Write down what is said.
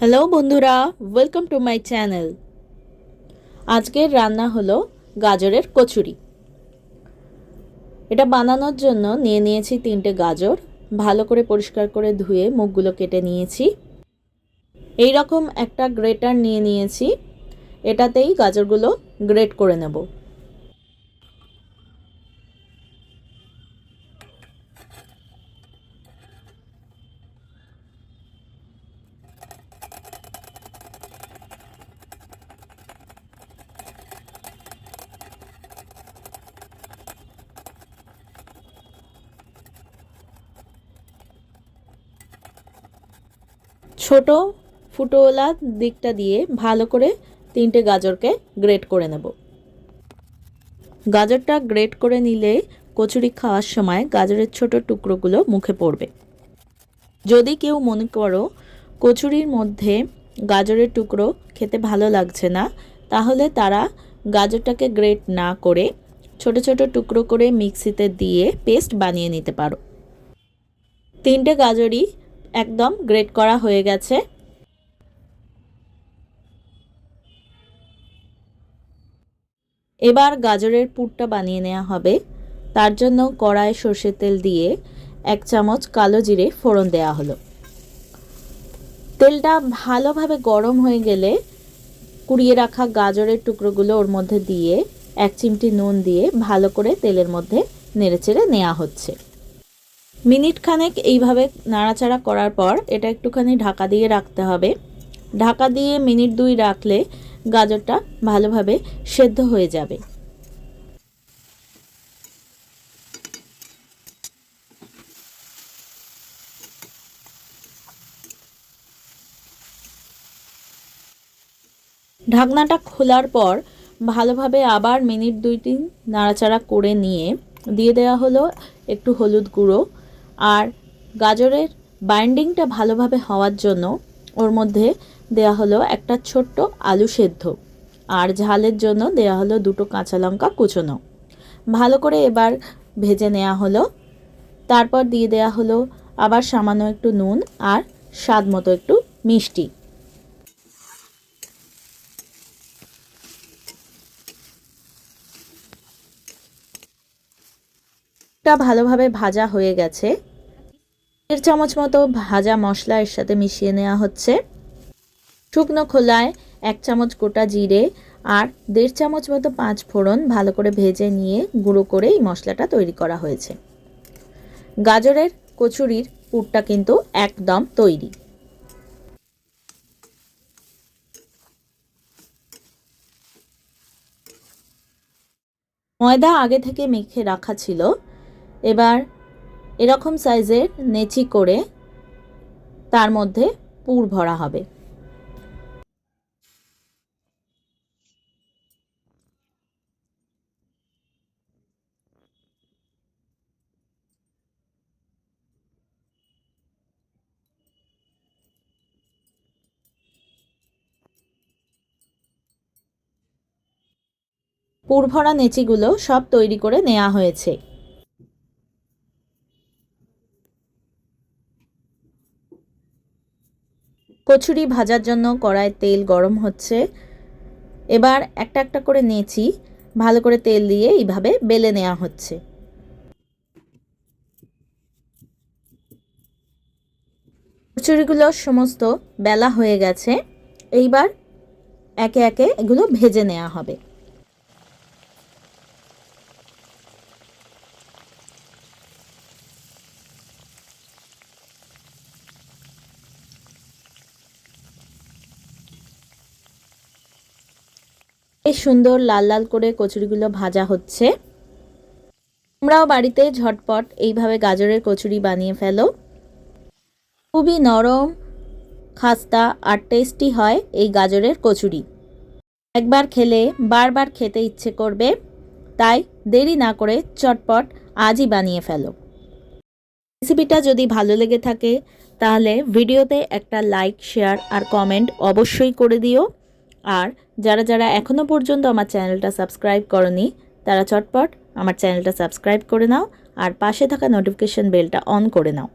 Hello বন্ধুরা। Welcome to my channel আজকের রান্না হলো গাজরের কচুরি। এটা বানানোর জন্য নিয়ে নিয়েছি তিনটে গাজর। ভালো করে পরিষ্কার করে ধুয়ে মুখগুলো কেটে নিয়েছি। এই রকম একটা গ্রেটার নিয়ে নিয়েছি। এটাতেই গাজরগুলো গ্রেট করে নেব। ছোট ফুটোওয়ালা দিকটা দিয়ে ভালো করে তিনটে গাজরকে গ্রেট করে নেব। গাজরটা গ্রেট করে নিলে কচুরি খাওয়ার সময় গাজরের ছোট টুকরোগুলো মুখে পড়বে। যদি কেউ মনে করো কচুরির মধ্যে গাজরের টুকরো খেতে ভালো লাগছে না, তাহলে তারা গাজরটাকে গ্রেট না করে ছোট ছোট টুকরো করে মিক্সিতে দিয়ে পেস্ট বানিয়ে নিতে পারো। তিনটে গাজরই একদম গ্রেট করা হয়ে গেছে। এবার গাজরের পুরটা বানিয়ে নেওয়া হবে। তার জন্য কড়ায় সর্ষের তেল দিয়ে এক চামচ কালো জিরে ফোড়ন দেওয়া হলো। তেলটা ভালোভাবে গরম হয়ে গেলে কুড়িয়ে রাখা গাজরের টুকরোগুলো ওর মধ্যে দিয়ে এক চিমটি নুন দিয়ে ভালো করে তেলের মধ্যে নেড়েচেড়ে নেওয়া হচ্ছে। মিনিট খানেক এইভাবে নাড়াচাড়া করার পর এটা একটুখানি ঢাকা দিয়ে রাখতে হবে। ঢাকা দিয়ে মিনিট দুই রাখলে গাজরটা ভালোভাবে সেদ্ধ হয়ে যাবে। ঢাকনাটা খোলার পর ভালোভাবে আবার মিনিট দুই তিন নাড়াচাড়া করে নিয়ে দিয়ে দেওয়া হলো একটু হলুদ গুঁড়ো আর গাজরের বাইন্ডিংটা ভালোভাবে হওয়ার জন্য ওর মধ্যে দেয়া হলো একটা ছোট্ট আলু সেদ্ধ আর ঝালের জন্য দেয়া হলো দুটো কাঁচা লঙ্কা কুচোনো। ভালো করে এবার ভেজে নেওয়া হলো। তারপর দিয়ে দেয়া হলো আবার সামান্য একটু নুন আর স্বাদ মতো একটু মিষ্টি। ভালোভাবে ভাজা হয়ে গেছে। দেড় চামচ মতো ভাজা মশলা এর সাথে মিশিয়ে নেওয়া হচ্ছে। শুকনো খোলায় এক চামচ গোটা জিরে আর দেড় চামচ মতো পাঁচ ফোড়ন ভালো করে ভেজে নিয়ে গুঁড়ো করে এই মশলাটা তৈরি করা হয়েছে। গাজরের কচুরির পুরটা কিন্তু একদম তৈরি। ময়দা আগে থেকে মেখে রাখা ছিল। এবার এরকম সাইজের নেচি করে তার মধ্যে পুর ভরা হবে। পুর ভরা নেচিগুলো সব তৈরি করে নেওয়া হয়েছে। কচুরি ভাজার জন্য কড়ায় তেল গরম হচ্ছে। এবার একটা একটা করে নিয়েছি। ভালো করে তেল দিয়ে এইভাবে বেলে নেওয়া হচ্ছে। কচুরিগুলো সমস্ত বেলা হয়ে গেছে। এইবার একে একে এগুলো ভেজে নেওয়া হবে। বেশ সুন্দর লাল লাল করে কচুরিগুলো ভাজা হচ্ছে। তোমরাও বাড়িতে ঝটপট এইভাবে গাজরের কচুরি বানিয়ে ফেলো। খুবই নরম, খাস্তা আর টেস্টি হয় এই গাজরের কচুরি। একবার খেলে বারবার খেতে ইচ্ছে করবে, তাই দেরি না করে চটপট আজই বানিয়ে ফেলো। রেসিপিটা যদি ভালো লেগে থাকে, তাহলে ভিডিওতে একটা লাইক শেয়ার আর কমেন্ট অবশ্যই করে দিও। আর যারা যারা এখনও পর্যন্ত আমার চ্যানেলটা সাবস্ক্রাইব করনি, তারা চটপট আমার চ্যানেলটা সাবস্ক্রাইব করে নাও আর পাশে থাকা নোটিফিকেশান বেলটা অন করে নাও।